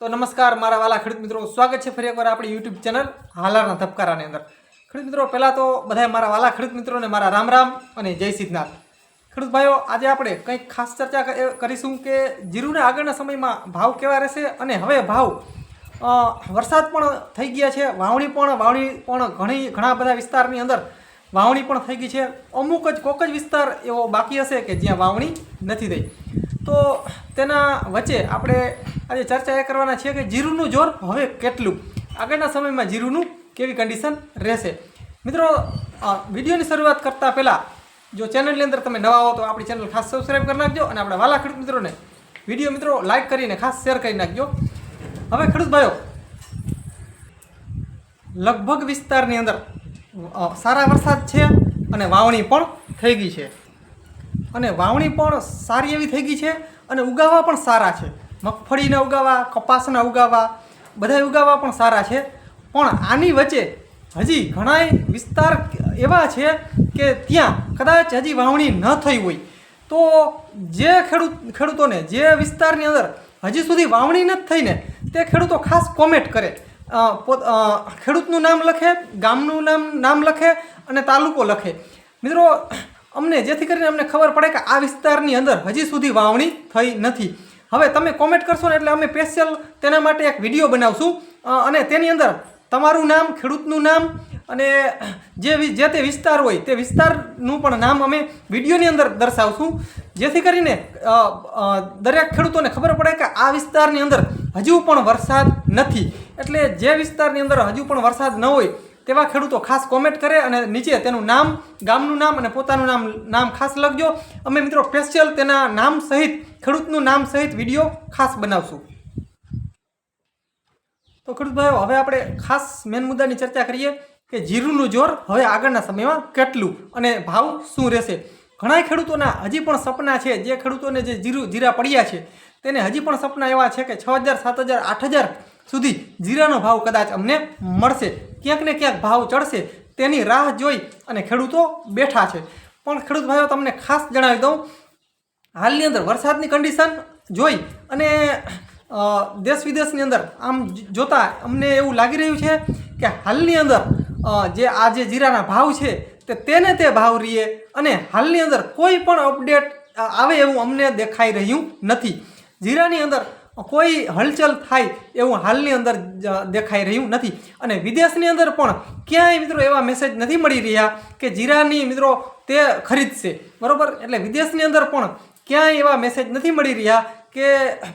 તો નમસ્કાર, મારા વાલા ખેડૂત મિત્રો. સ્વાગત છે ફરી એકવાર આપણી યુટ્યુબ ચેનલ હાલારના ધબકારાની અંદર. ખેડૂત મિત્રો, પહેલાં તો બધાય મારા વાલા ખેડૂત મિત્રોને મારા રામ રામ અને જય સિદ્ધનાથ. ખેડૂત ભાઈઓ, આજે આપણે કંઈક ખાસ ચર્ચા કરીશું કે જીરુના આગળના સમયમાં ભાવ કેવા રહેશે અને હવે ભાવ વરસાદ પણ થઈ ગયા છે, વાવણી પણ વાવણી પણ ઘણી, ઘણા બધા વિસ્તારની અંદર વાવણી પણ થઈ ગઈ છે. અમુક જ કોક જ વિસ્તાર એવો બાકી હશે કે જ્યાં વાવણી નથી થઈ. તો તેના વચ્ચે આપણે આજે ચર્ચા એ કરવાના છીએ કે જીરુનું જોર હવે કેટલું? આગળના સમયમાં જીરુનું કેવી કન્ડિશન રહેશે? મિત્રો વિડીયોની શરૂઆત કરતાં પહેલાં જો ચેનલની અંદર તમે નવા હો તો આપણી ચેનલ ખાસ સબસ્ક્રાઈબ કરી નાખજો અને આપણા વાલા ખેડૂત મિત્રોને વીડિયો મિત્રો લાઈક કરીને ખાસ શેર કરી નાખજો. હવે ખેડૂત ભાઈઓ, લગભગ વિસ્તારની અંદર સારા વરસાદ છે અને વાવણી પણ થઈ ગઈ છે. અને વાવણી પણ સારી એવી થઈ ગઈ છે અને ઉગાવા પણ સારા છે. મગફળીના ઉગાવા, કપાસના ઉગાવા બધા ઉગાવા પણ સારા છે. પણ આની વચ્ચે હજી ઘણાય વિસ્તાર એવા છે કે ત્યાં કદાચ હજી વાવણી ન થઈ હોય. તો જે ખેડૂત, ખેડૂતોને જે વિસ્તારની અંદર હજી સુધી વાવણી નથી થઈને તે ખેડૂતો ખાસ કોમેન્ટ કરે. ખેડૂતનું નામ લખે, ગામનું નામ નામ લખે અને તાલુકો લખે. મિત્રો અમને જેથી કરીને અમને ખબર પડે કે આ વિસ્તારની અંદર હજી સુધી વાવણી થઈ નથી. હવે તમે કોમેન્ટ કરશો ને એટલે અમે સ્પેશિયલ તેના માટે એક વીડિયો બનાવશું. અને તેની અંદર તમારું નામ, ખેડૂતનું નામ અને જે જે તે વિસ્તાર હોય તે વિસ્તારનું પણ નામ અમે વિડીયોની અંદર દર્શાવશું. જેથી કરીને દરેક ખેડૂતોને ખબર પડે કે આ વિસ્તારની અંદર હજુ પણ વરસાદ નથી. એટલે જે વિસ્તારની અંદર હજુ પણ વરસાદ ન હોય તેવા ખેડૂતો ખાસ કોમેન્ટ કરે અને નીચે તેનું નામ, ગામનું નામ અને પોતાનું નામ નામ ખાસ લખજો. અમે મિત્રો સ્પેશિયલ તેના નામ સહિત, ખેડૂતનું નામ સહિત વીડિયો ખાસ બનાવશું. તો ખેડૂત ભાઈઓ, હવે આપણે ખાસ મેન મુદ્દાની ચર્ચા કરીએ કે જીરુનું જોર હવે આગળના સમયમાં કેટલું અને ભાવ શું રહેશે? ઘણા ખેડૂતોના હજી પણ સપના છે, જે ખેડૂતોને જે જીરું, જીરા પડ્યા છે, તેને હજી પણ સપના એવા છે કે છ હજાર, સાત હજાર, આઠ હજાર સુધી જીરાનો ભાવ કદાચ અમને મળશે. ક્યાંક ને ક્યાંક ભાવ ચડશે. તેની રાહ જોઈ અને ખેડૂતો બેઠા છે. પણ ખેડૂત ભાઈઓ, તમને ખાસ જણાવી દઉં. હાલની અંદર વરસાદની કન્ડિશન જોઈ અને દેશ વિદેશની અંદર આમ જોતા અમને એવું લાગી રહ્યું છે કે હાલની અંદર જે આ જે જીરાના ભાવ છે તે તેને તે ભાવ રહીએ અને હાલની અંદર કોઈ પણ અપડેટ આવે એવું અમને દેખાઈ રહ્યું નથી. જીરાની અંદર કોઈ હલચલ થાય એવું હાલની અંદર દેખાઈ રહ્યું નથી. અને વિદેશની અંદર પણ ક્યાંય મિત્રો એવા મેસેજ નથી મળી રહ્યા કે જીરાની મિત્રો તે ખરીદશે. બરાબર? એટલે વિદેશની અંદર પણ ક્યાંય એવા મેસેજ નથી મળી રહ્યા કે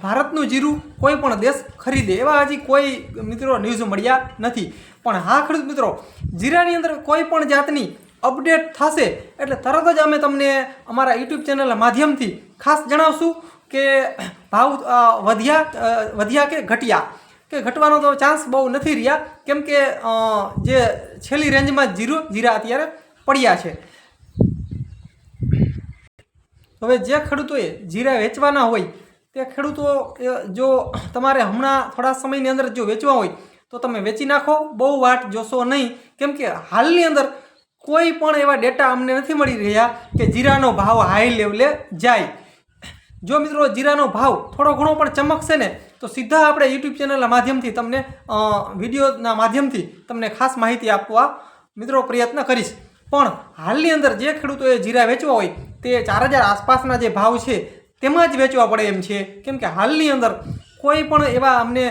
ભારતનું જીરું કોઈ પણ દેશ ખરીદે. એવા હજી કોઈ મિત્રો ન્યૂઝ મળ્યા નથી. પણ હા, ખેડૂત મિત્રો, જીરાની અંદર કોઈ પણ જાતની અપડેટ થશે એટલે તરત જ અમે તમને અમારા યુટ્યુબ ચેનલના માધ્યમથી ખાસ જણાવશું. કે ભાવ વધ્યા વધ્યા કે ઘટ્યા? કે ઘટવાનો તો ચાન્સ બહુ નથી રહ્યા, કેમ કે જે છેલ્લી રેન્જમાં જીરું, જીરા અત્યારે પડ્યા છે. હવે જે ખેડૂતોએ જીરા વેચવાના હોય, તે ખેડૂતો જો તમારે હમણાં થોડા સમયની અંદર જો વેચવા હોય, તો તમે વેચી નાખો, બહુ વાટ જોશો નહીં. કેમ કે હાલની અંદર કોઈ પણ એવા ડેટા અમને નથી મળી રહ્યા કે જીરાનો ભાવ હાઈ લેવલે જાય. જો મિત્રો જીરાનો ભાવ થોડો ઘણો પણ ચમકશે ને, તો સીધા આપણે યુટ્યુબ ચેનલના માધ્યમથી તમને વિડીયોના માધ્યમથી તમને ખાસ માહિતી આપવા મિત્રો પ્રયત્ન કરીશ. પણ હાલની અંદર જે ખેડૂતોએ જીરા વેચવા હોય, તે ચાર હજાર આસપાસના જે ભાવ છે, તેમાં જ વેચવા પડે એમ છે. કેમ કે હાલની અંદર કોઈ પણ એવા અમને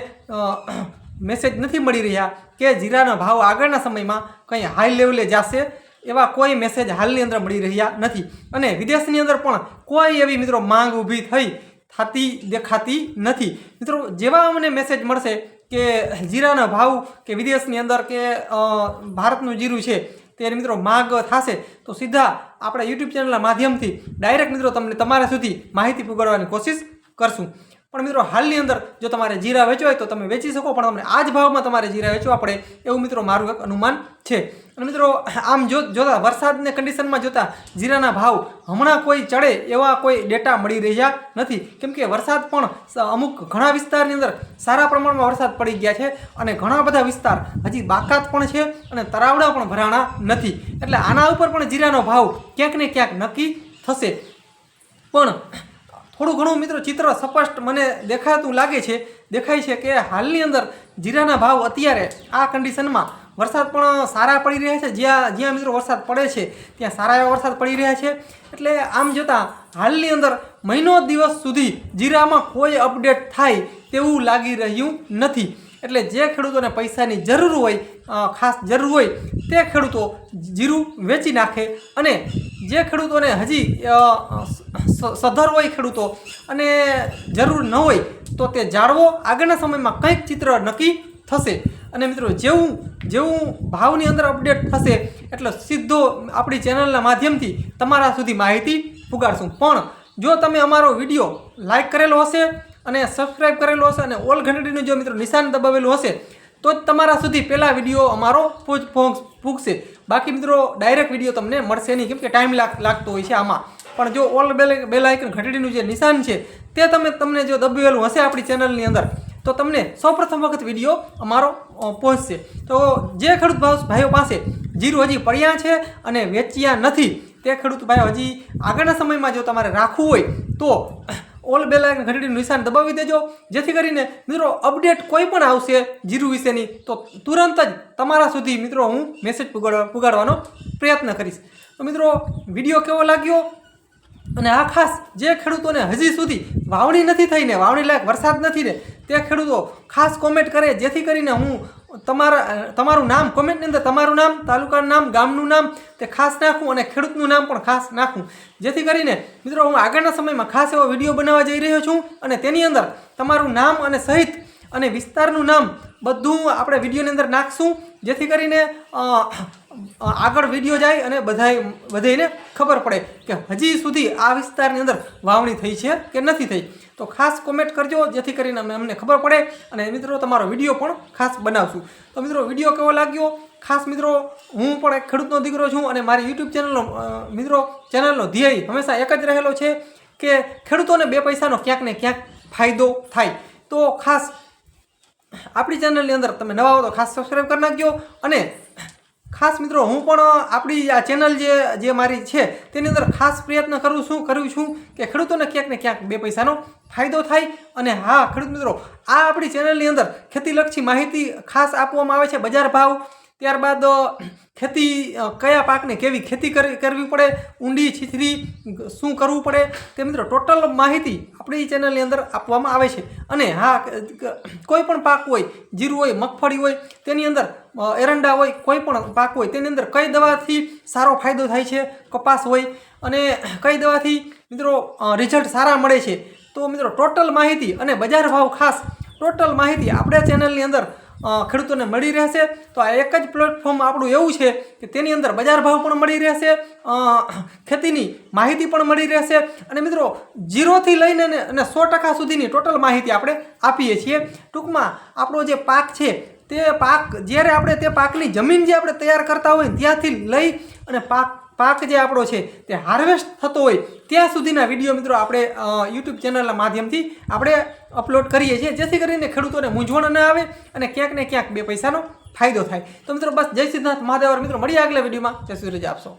મેસેજ નથી મળી રહ્યા કે જીરાના ભાવ આગળના સમયમાં કંઈ હાઈ લેવલે જશે. એવા કોઈ મેસેજ હાલની અંદર મળી રહ્યા નથી. અને વિદેશની અંદર પણ કોઈ એવી મિત્રો માંગ ઊભી થઈ થતી દેખાતી નથી. મિત્રો, જેવા અમને મેસેજ મળશે કે જીરાના ભાવ કે વિદેશની અંદર કે ભારતનું જીરું છે ત્યારે મિત્રો માંગ થશે, તો સીધા આપણા યુટ્યુબ ચેનલના માધ્યમથી ડાયરેક્ટ મિત્રો તમને તમારા સુધી માહિતી પુગાડવાની કોશિશ કરશું. પણ મિત્રો, હાલની અંદર જો તમારે જીરા વેચવા હોય તો તમે વેચી શકો, પણ તમને આ જ ભાવમાં તમારે જીરા વેચવા પડે એવું મિત્રો મારું એક અનુમાન છે. અને મિત્રો, આમ જો જોતા વરસાદને કન્ડિશનમાં જોતા જીરાના ભાવ હમણાં કોઈ ચડે એવા કોઈ ડેટા મળી રહ્યા નથી. કેમ કે વરસાદ પણ અમુક ઘણા વિસ્તારની અંદર સારા પ્રમાણમાં વરસાદ પડી ગયા છે અને ઘણા બધા વિસ્તાર હજી બાકાત પણ છે અને તરાવડા પણ ભરાણા નથી. એટલે આના ઉપર પણ જીરાનો ભાવ ક્યાંક ને ક્યાંક નક્કી થશે. પણ થોડું ઘણું મિત્રો ચિત્ર સ્પષ્ટ મને દેખાતું લાગે છે, દેખાય છે કે હાલની અંદર જીરાના ભાવ અત્યારે આ કન્ડિશનમાં વરસાદ પણ સારા પડી રહ્યા છે. જ્યાં જ્યાં મિત્રો વરસાદ પડે છે, ત્યાં સારા એવા વરસાદ પડી રહ્યા છે. એટલે આમ જોતાં હાલની અંદર મહિનો દિવસ સુધી જીરામાં કોઈ અપડેટ થાય તેવું લાગી રહ્યું નથી. એટલે જે ખેડૂતોને પૈસાની જરૂર હોય ખાસ જરૂર હોય, તે ખેડૂતો જીરું વેચી નાખે અને જે ખેડૂતોને હજી સધર હોય ખેડૂતો. અને જરૂર ન હોય તો તે જાળવો. આગળના સમયમાં કંઈક ચિત્ર નક્કી થશે. અને મિત્રો, જેવું જેવું ભાવની અંદર અપડેટ થશે, એટલે સીધો આપણી ચેનલના માધ્યમથી તમારા સુધી માહિતી પુગાડશું. પણ જો તમે અમારો વીડિયો લાઇક કરેલો હશે અને સબસ્ક્રાઈબ કરેલો હશે અને ઓલ ઘંટડીનું જો મિત્રો નિશાન દબાવેલું હશે, તો જ તમારા સુધી પહેલાં વીડિયો અમારો પૂગશે. બાકી મિત્રો ડાયરેક્ટ વીડિયો તમને મળશે નહીં. કેમ કે ટાઈમ લાગ, લાગતો હોય છે આમાં. પણ જો ઓલ બેલ બેલ આઇકન ઘંટડીનું જે નિશાન છે, તે તમે તમને જો દબાવેલું હશે આપણી ચેનલની અંદર, તો તમને સૌપ્રથમ વખત વીડિયો અમારો પહોંચશે. તો જે ખેડૂત ભાઈઓ પાસે જીરું હજી પડ્યા છે અને વેચ્યા નથી, તે ખેડૂત ભાઈઓ હજી આગળના સમયમાં જો તમારે રાખવું હોય, તો ઓલ બેલ આઇકન ઘંટડીનું નિશાન દબાવી દેજો. જેથી કરીને મિત્રો અપડેટ કોઈ પણ આવશે જીરું વિશેની, તો તુરંત જ તમારા સુધી મિત્રો હું મેસેજ પુગાડવા પુગાડવાનો પ્રયત્ન કરીશ. તો મિત્રો, વીડિયો કેવો લાગ્યો? અને આ ખાસ જે ખેડૂતોને હજી સુધી વાવણી નથી થઈ ને વાવણી લાયક વરસાદ નથી ને તે ખેડૂતો ખાસ કોમેન્ટ કરે, જેથી કરીને હું તમારા, તમારું નામ કોમેન્ટની અંદર તમારું નામ, તાલુકાનું નામ, ગામનું નામ તે ખાસ નાખું અને ખેડૂતનું નામ પણ ખાસ નાખું. જેથી કરીને મિત્રો હું આગળના સમયમાં ખાસ એવો વીડિયો બનાવવા જઈ રહ્યો છું અને તેની અંદર તમારું નામ અને સહિત અને વિસ્તારનું નામ બધું આપણે વિડીયોની અંદર નાખશું. જેથી કરીને આગળ વીડિયો જાય અને બધાય બધાને ખબર પડે કે હજી સુધી આ વિસ્તારની અંદર વાવણી થઈ છે કે નથી થઈ. તો ખાસ કોમેન્ટ કરજો, જેથી કરીને અમને અમને ખબર પડે અને મિત્રો, તમારો વીડિયો પણ ખાસ બનાવશું. તો મિત્રો, વીડિયો કેવો લાગ્યો? ખાસ મિત્રો, હું પણ એક ખેડૂતનો દીકરો છું અને મારી યુટ્યુબ ચેનલનો મિત્રો, ચેનલનો ધ્યેય હંમેશા એક જ રહેલો છે કે ખેડૂતોને બે પૈસાનો ક્યાંક ને ક્યાંક ફાયદો થાય. તો ખાસ આપણી ચેનલની અંદર તમે નવા હો તો ખાસ સબસ્ક્રાઈબ કરી નાખજો અને ખાસ મિત્રો, હું પણ આપણી આ ચેનલ જે જે મારી છે, તેની અંદર ખાસ પ્રયત્ન કરું છું કરું છું કે ખેડૂતોને ક્યાંક ને ક્યાંક બે પૈસાનો ફાયદો થાય. અને હા, ખેડૂત મિત્રો, આ આપણી ચેનલની અંદર ખેતીલક્ષી માહિતી ખાસ આપવામાં આવે છે બજાર ભાવ. ત્યારબાદ ખેતી કયા પાકને કેવી ખેતી કરવી પડે, ઊંડી છીછરી શું કરવું પડે તે મિત્રો ટોટલ માહિતી આપણી ચેનલની અંદર આપવામાં આવે છે. અને હા કોઈ પણ પાક હોય, જીરું હોય, મગફળી હોય, તેની અંદર એરંડા હોય, કોઈ પણ પાક હોય, તેની અંદર કઈ દવાથી સારો ફાયદો થાય છે, કપાસ હોય, અને કઈ દવાથી મિત્રો રિઝલ્ટ સારા મળે છે. તો મિત્રો ટોટલ માહિતી અને બજાર ભાવ ખાસ ટોટલ માહિતી આપણે ચેનલની અંદર ખેડૂતોને મળી રહેશે. તો આ એક જ પ્લેટફોર્મ આપણું એવું છે કે તેની અંદર બજાર ભાવ પણ મળી રહેશે ખેતીની માહિતી પણ મળી રહેશે. અને મિત્રો જીરોથી લઈને અને સો ટકા સુધીની ટોટલ માહિતી આપણે આપીએ છીએ. ટૂંકમાં આપણો જે પાક છે, તે પાક જ્યારે આપણે તે પાકની જમીન જે આપણે તૈયાર કરતા હોય ત્યાંથી લઈ અને પાક પાક જે આપણો છે તે હાર્વેસ્ટ થતો હોય ત્યાં સુધીના વીડિયો મિત્રો આપણે યુટ્યુબ ચેનલના માધ્યમથી આપણે અપલોડ કરીએ છીએ, જેથી કરીને ખેડૂતોને મૂંઝવણ ન આવે અને ક્યાંક ને ક્યાંક બે પૈસાનો ફાયદો થાય. તો મિત્રો બસ, જય સિદ્ધાર્થ મહાદેવર. મિત્રો, મળીએ આગલા વિડીયોમાં. જય શ્રી રજા આપશો